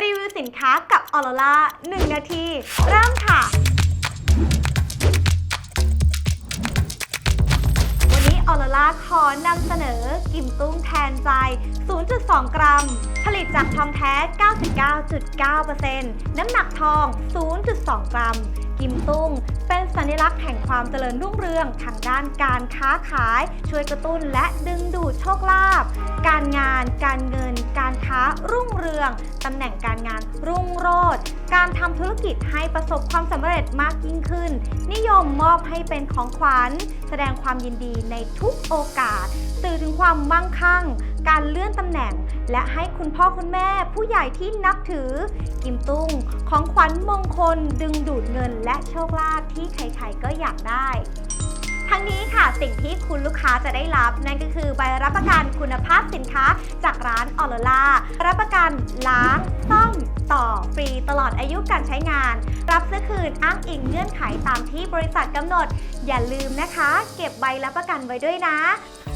รีวิวสินค้ากับออโรล่า1นาที เริ่มค่ะ วันนี้ออโรล่าขอนำเสนอกิมตุ้งแทนใจ 0.2 กรัม ผลิตจากทองแท้ 99.9%น้ำหนักทอง 0.2 กรัม กิมตุ้งเป็นสัญลักษณ์แห่งความเจริญรุ่งเรืองทางด้านการค้าขาย ช่วยกระตุ้นและดึงดูดโชคลาภการงาน การเงิน รุ่งเรืองตำแหน่งการงานรุ่งโรจน์การทำธุรกิจให้ประสบความสำเร็จมากยิ่งขึ้น นิยมมอบให้เป็นของขวัญ แสดงความยินดีในทุกโอกาส สื่อถึงความมั่งคั่ง การเลื่อนตำแหน่ง และให้คุณพ่อคุณแม่ผู้ใหญ่ที่นับถือ กิมตุ้ง ของขวัญมงคล ดึงดูดเงินและโชคลาภที่ใครๆก็อยากได้ ทั้งนี้ค่ะสิ่งที่คุณลูกค้าจะได้รับ นั่นก็คือใบรับประกันคุณภาพสินค้าจากร้านออโรล่ารับประกันล้างซ่อมต่อฟรีตลอดอายุการใช้งาน รับซื้อคืนอ้างอิงเงื่อนไขตามที่บริษัทกำหนด อย่าลืมนะคะ เก็บใบรับประกันไว้ด้วยนะ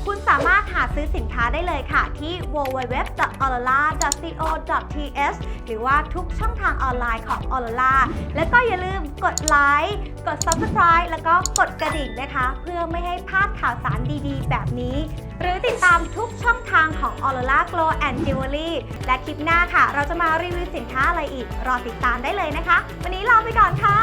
คุณสามารถหาซื้อสินค้าได้เลยค่ะที่ www.aurora.co.th หรือว่าทุกช่องทางออนไลน์ของ Aurora แล้วก็อย่าลืมกดไลค์ กด Subscribe แล้วก็กดกระดิ่งนะคะ เพื่อไม่ให้พลาดข่าวสารดีๆ แบบนี้ หรือติดตามทุกช่องทางของ Aurora Glow and Jewelry และคลิปหน้าค่ะ เราจะมารีวิวสินค้าอะไรอีก รอติดตามได้เลยนะคะ วันนี้ลาไปก่อนค่ะ